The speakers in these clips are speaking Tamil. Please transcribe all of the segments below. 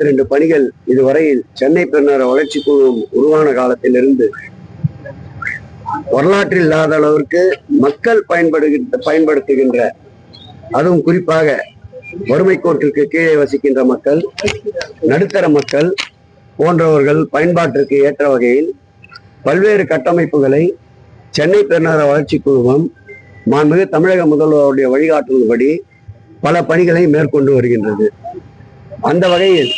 இருபத்தி ரெண்டு பணிகள் இதுவரையில் சென்னை பெருநகர வளர்ச்சி குழுவும் உருவான காலத்திலிருந்து வரலாற்றில் இல்லாத அளவிற்கு மக்கள் பயன்படுகின்ற பயன்படுத்துகின்ற அதுவும் குறிப்பாக வறுமை கோட்டிற்கு கீழே வசிக்கின்ற மக்கள் நடுத்தர மக்கள் போன்றவர்கள் பயன்பாட்டிற்கு ஏற்ற வகையில் பல்வேறு கட்டமைப்புகளை சென்னை பெருநகர வளர்ச்சி குழுமம் மாண்புமிகு தமிழக முதல்வருடைய வழிகாட்டுதல்படி பல பணிகளை மேற்கொண்டு வருகின்றது. அந்த வகையில்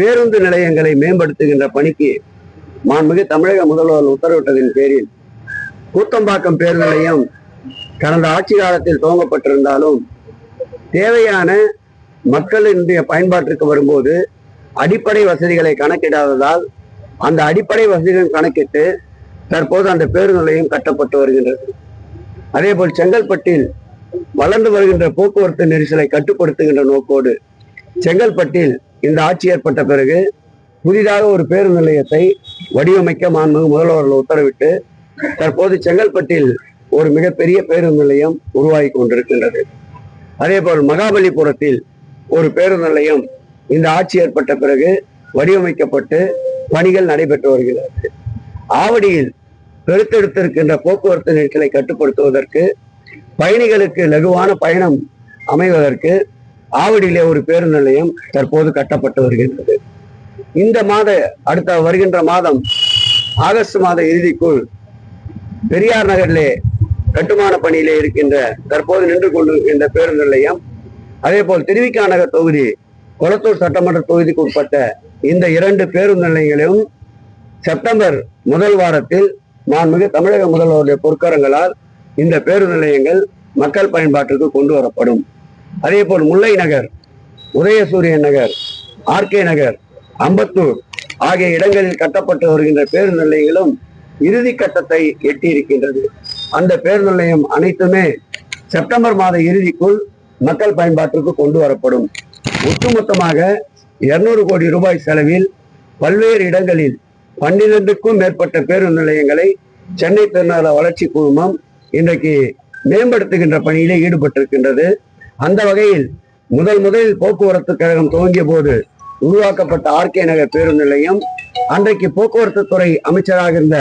பேருந்து நிலையங்களை மேம்படுத்துகின்ற பணிக்கு மாண்புமிகு தமிழக முதல்வர் உத்தரவிட்டதின் பேரில் கூத்தம்பாக்கம் பேருந்து நிலையம் கடந்த ஆட்சி காலத்தில் துவங்கப்பட்டிருந்தாலும் தேவையான மக்களினுடைய பயன்பாட்டிற்கு வரும்போது அடிப்படை வசதிகளை கணக்கிடாததால் அந்த அடிப்படை வசதிகள் கணக்கிட்டு தற்போது அந்த பேருந்து நிலையம் கட்டப்பட்டு வருகின்றது. அதேபோல் செங்கல்பட்டில் வளர்ந்து வருகின்ற போக்குவரத்து நெரிசலை கட்டுப்படுத்துகின்ற நோக்கோடு செங்கல்பட்டில் இந்த ஆட்சி ஏற்பட்ட பிறகு புதிதாக ஒரு பேருந்து நிலையத்தை வடிவமைக்க மாண்புமிகு முதல்வர்கள் உத்தரவிட்டு தற்போது செங்கல்பட்டில் ஒரு மிகப்பெரிய பேருந்து நிலையம் உருவாகி கொண்டிருக்கின்றது. அதேபோல் மகாபலிபுரத்தில் ஒரு பேருந்து நிலையம் இந்த ஆட்சி ஏற்பட்ட பிறகு வடிவமைக்கப்பட்டு பணிகள் நடைபெற்று வருகிறது. ஆவடியில் பெருத்தெடுத்திருக்கின்ற போக்குவரத்து நெரிசலை கட்டுப்படுத்துவதற்கு பயணிகளுக்கு லகுவான பயணம் அமைவதற்கு ஆவடியிலே ஒரு பேருந்து நிலையம் தற்போது கட்டப்பட்டு வருகின்றது. இந்த மாத அடுத்த வருகின்ற மாதம் ஆகஸ்ட் மாத இறுதிக்குள் பெரியார் நகரிலே கட்டுமான பணியிலே இருக்கின்ற தற்போது நின்று கொண்டிருக்கின்ற பேருந்து நிலையம் அதே போல் திருவிக்கா நகர் தொகுதி கொளத்தூர் சட்டமன்ற தொகுதிக்கு உட்பட்ட இந்த இரண்டு பேருந்து நிலையங்களையும் செப்டம்பர் முதல் வாரத்தில் மாண்புமிகு தமிழக முதல்வருடைய பொற்கரங்களால் இந்த பேருந்து நிலையங்கள் மக்கள் பயன்பாட்டிற்கு கொண்டு வரப்படும். அதே போல் முல்லை நகர் உதயசூரியன் நகர் ஆர்கே நகர் அம்பத்தூர் ஆகிய இடங்களில் கட்டப்பட்டு வருகின்ற பேருந்து நிலையங்களும் இறுதி கட்டத்தை எட்டியிருக்கின்றது. அந்த பேருந்து நிலையம் அனைத்துமே செப்டம்பர் மாத இறுதிக்குள் மக்கள் பயன்பாட்டிற்கு கொண்டு வரப்படும். ஒட்டுமொத்தமாக இருநூறு கோடி ரூபாய் செலவில் பல்வேறு இடங்களில் பன்னிரண்டுக்கும் மேற்பட்ட பேருந்து நிலையங்களை சென்னை பெருநகர வளர்ச்சி குழுமம் இன்றைக்கு மேம்படுத்துகின்ற பணியிலே ஈடுபட்டிருக்கின்றது. அந்த வகையில் முதல் முதலில் போக்குவரத்து கழகம் துவங்கிய போது உருவாக்கப்பட்ட ஆர்கே நகர் பேருந்து நிலையம் அன்றைக்கு போக்குவரத்து துறை அமைச்சராக இருந்த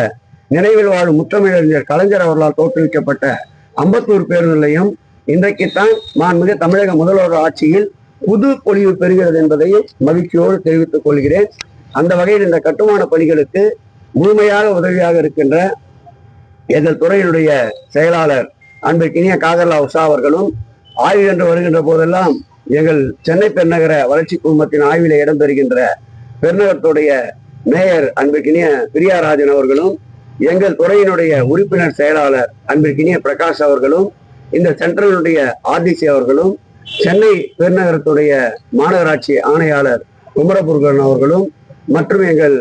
நினைவில் வாழும் முத்தமிழறிஞர் கலைஞர் அவர்களால் தோற்றுவிக்கப்பட்ட அம்பத்தூர் பேருந்து நிலையம் இன்றைக்குத்தான் மாண்புமிகு தமிழக முதல்வர் ஆட்சியில் புது பொலிவு பெறுகிறது என்பதையும் மகிழ்ச்சியோடு தெரிவித்துக் கொள்கிறேன். அந்த வகையில் இந்த கட்டுமான பணிகளுக்கு முழுமையாக உதவியாக இருக்கின்ற எங்கள் துறையினுடைய செயலாளர் அன்பிற்கினிய காதர்லா உஷா அவர்களும் ஆய்வு என்று வருகின்ற போதெல்லாம் எங்கள் சென்னை பெருநகர வளர்ச்சி குழுமத்தின் ஆய்வில இடம்பெறுகின்ற பெருநகரத்துடைய மேயர் அன்பிற்கினிய பிரியாராஜன் அவர்களும் எங்கள் துறையினுடைய உறுப்பினர் செயலாளர் அன்பிற்கினிய பிரகாஷ் அவர்களும் இந்த சென்ட்ரலுடைய ஆர்டிசி அவர்களும் சென்னை பெருநகரத்துடைய மாநகராட்சி ஆணையாளர் குமரபுர்கன் அவர்களும் மற்றும் எங்கள்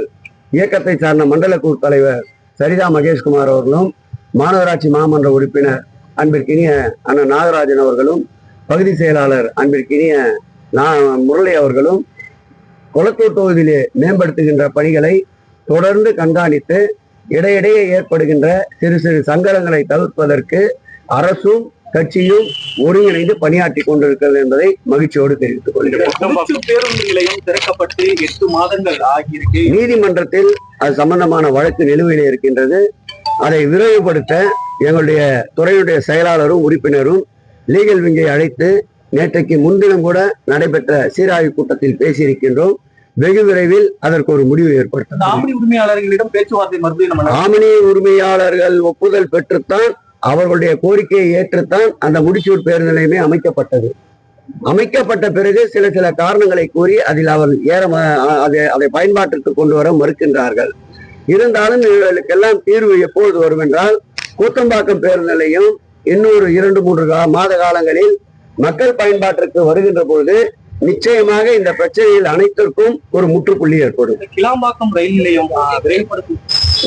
இயக்கத்தை சார்ந்த மண்டல குழு தலைவர் சரிதா மகேஷ்குமார் அவர்களும் மாநகராட்சி மாமன்ற உறுப்பினர் அன்பிற்கினிய அண்ணன் நாகராஜன் அவர்களும் பகுதி செயலாளர் அன்பிற்கினிய நான் முரளி அவர்களும் கொளத்தூர் தொகுதியிலே மேம்படுத்துகின்ற பணிகளை தொடர்ந்து கண்காணித்து இடையிடையே ஏற்படுகின்ற சிறு சிறு சங்கடங்களை தவிர்ப்பதற்கு அரசும் கட்சியும் ஒருங்கிணைந்து பணியாற்றி கொண்டிருக்கிறது என்பதை மகிழ்ச்சியோடு தெரிவித்துக் கொள்கிறேன். பேருந்து நிலையம் திறக்கப்பட்டு எட்டு மாதங்கள் ஆகியிருக்கு. நீதிமன்றத்தில் அது சம்பந்தமான வழக்கு நிலுவையில் இருக்கின்றது. அதை விரைவுபடுத்த எங்களுடைய துறையுடைய செயலாளரும் உறுப்பினரும் லீகல் விங்கை அழைத்து நேற்றைக்கு முன்தினம் கூட நடைபெற்ற சீராய்வு கூட்டத்தில் பேசியிருக்கின்றோம். வெகு விரைவில் அதற்கு ஒரு முடிவு இந்த ஏற்படுத்த ஆம்பளை உரிமையாளர்களிடம் பேச்சுவார்த்தை மறுபடியும் ஆமினி உரிமையாளர்கள் ஒப்புதல் பெற்றுத்தான் அவர்களுடைய கோரிக்கையை ஏற்றுத்தான் அந்த முடிச்சூர் பேருந்து நிலையமே அமைக்கப்பட்டது. அமைக்கப்பட்ட பிறகு சில சில காரணங்களை கூறி அதில் அவர் ஏற அதை அதை பயன்பாட்டிற்கு கொண்டு வர மறுக்கின்றார்கள். இருந்தாலும் இவர்களுக்கெல்லாம் தீர்வு எப்பொழுது வரும் என்றால் கூத்தம்பாக்கம் பேருந்து நிலையம் இன்னொரு இரண்டு மூன்று மாத காலங்களில் மக்கள் பயன்பாட்டிற்கு வருகின்ற பொழுது நிச்சயமாக இந்த பிரச்சனைகள் அனைத்திற்கும் ஒரு முற்றுப்புள்ளி ஏற்படும். கிளாம்பாக்கம் ரயில் நிலையம்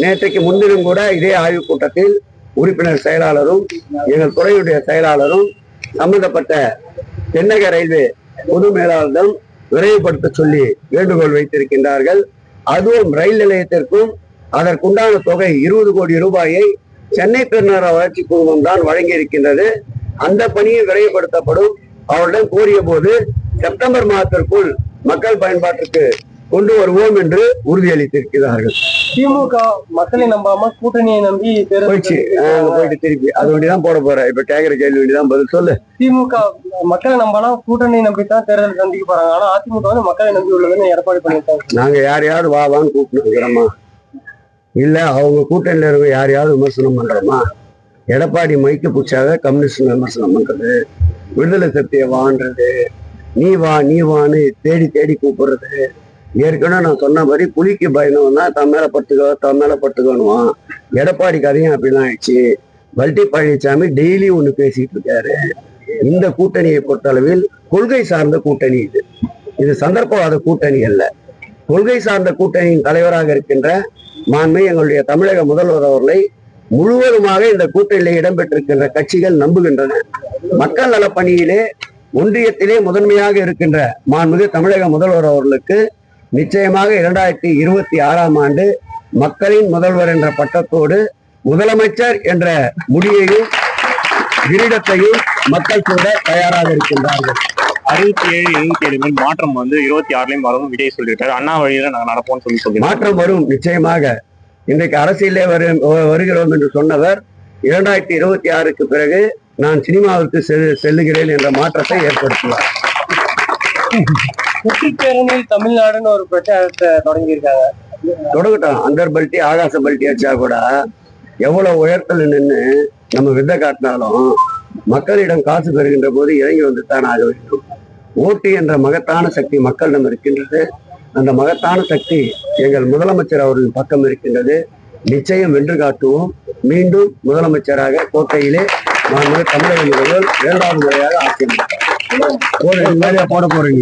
நேற்றைக்கு முன்தினம் கூட இதே ஆய்வுக் கூட்டத்தில் உறுப்பினர் செயலாளரும் எங்கள் துறையுடைய செயலாளரும் சம்பந்தப்பட்ட தென்னக ரயில்வே பொது மேலாளரிடம் விரைவுபடுத்த சொல்லி வேண்டுகோள் வைத்திருக்கின்றார்கள். அதுவும் ரயில் நிலையத்திற்கும் அதற்குண்டான தொகை இருபது கோடி ரூபாயை சென்னை பெருநகர வளர்ச்சி குழுமம் தான் வழங்கி இருக்கின்றது அந்த பணியை விரைவுபடுத்தப்படும். அவரிடம் கூறிய போது செப்டம்பர் மாதத்திற்குள் மக்கள் பயன்பாட்டிற்கு கொண்டு வருவோம் என்று உறுதியளித்திருக்கிறார்கள். திமுக மக்களை நம்பாம கூட்டணியை நம்பி போயிடுச்சு. போயிட்டு திருப்பி அது வேண்டிதான் போட போறேன். இப்ப கேக்குற கேள்வி வேண்டிதான் பதில் சொல்லு. திமுக மக்களை நம்பலாம் கூட்டணியை நம்பி தான் தேர்தல் சந்திக்க போறாங்க. ஆனா அதிமுக வந்து மக்களை நம்பி உள்ளதுன்னு எடப்பாடி பண்ணியிருக்காங்க நாங்க யாரையாவது வா வான்னு கூப்பிட்டுக்கிறோமா இல்ல அவங்க கூட்டணியில இருக்க யாரையாவது விமர்சனம் பண்றோமா? எடப்பாடி மைக்கு பிடிச்சாத கம்யூனிஸ்ட் விமர்சனம் பண்றது. விடுதலை சக்தியை வான்றது. நீ வா நீ வான்னு தேடி தேடி கூப்பிடுறது. ஏற்கனவே நான் சொன்ன மாதிரி புலிக்கு பயந்தவன் தான் தன் மேல பட்டுக்க தன் மேல பட்டுக்கணுவான் எடப்பாடி கதையும் அப்படிலாம் ஆயிடுச்சு. பல்டி பழனிசாமி டெய்லி ஒன்று பேசிட்டு இருக்காரு. இந்த கூட்டணியை பொறுத்தளவில் கொள்கை சார்ந்த கூட்டணி இது. இது சந்தர்ப்பவாத கூட்டணி அல்ல. கொள்கை சார்ந்த கூட்டணியின் தலைவராக இருக்கின்ற மாண்மை எங்களுடைய தமிழக முதல்வர் அவர்களை முழுவதுமாக இந்த கூட்டணியிலே இடம்பெற்றிருக்கின்ற கட்சிகள் நம்புகின்றன. மக்கள் நல பணியிலே ஒன்றியத்திலே முதன்மையாக இருக்கின்ற மாண்புமிகு தமிழக முதல்வர் அவர்களுக்கு நிச்சயமாக இரண்டாயிரத்தி இருபத்தி ஆறாம் ஆண்டு மக்களின் முதல்வர் என்ற பட்டத்தோடு முதலமைச்சர் என்ற முடியையும் கிரீடத்தையும் மக்கள் கூட தயாராக இருக்கின்றார்கள். அறுபத்தி ஏழு எழுபத்தி ஏழு மேல் மாற்றம் வந்து இருபத்தி ஆறுலயும் வரும் விஜய் சொல்லியிருக்காரு. அண்ணா வழியில நாங்க நடப்போம்னு சொல்லி சொல்லியிருக்காரு. மாற்றம் வரும் நிச்சயமாக. இன்றைக்கு அரசியலே வரு வருகிறோம் என்று சொன்னவர் இரண்டாயிரத்தி இருபத்தி ஆறுக்கு பிறகு நான் சினிமாவிற்கு செல்- செல்லுகிறேன் என்ற மாற்றத்தை ஏற்படுத்துவார் சுற்றுப்பேரணியில் தமிழ்நாடுன்னு ஒரு பிரச்சாரத்தை தொடங்கியிருக்காங்க. தொடங்கட்டும். அண்டர் பல்ட்டி ஆகாச பல்ட்டி அடிச்சா கூட எவ்வளவு உயரத்துல நின்று நம்ம வித்தை காட்டினாலும் மக்களிடம் காசு பெறுகின்ற போது இறங்கி வந்து தான் ஆக வேண்டும். ஓட்டு என்ற மகத்தான சக்தி மக்களிடம் இருக்கின்றது. அந்த மகத்தான சக்தி எங்கள் முதலமைச்சர் அவர்களின் பக்கம் இருக்கின்றது. நிச்சயம் வென்று காட்டுவோம். மீண்டும் முதலமைச்சராக கோட்டையிலே நான் தமிழக முதல்வர் இரண்டாவது முறையாக ஆட்சி போட போறீங்க?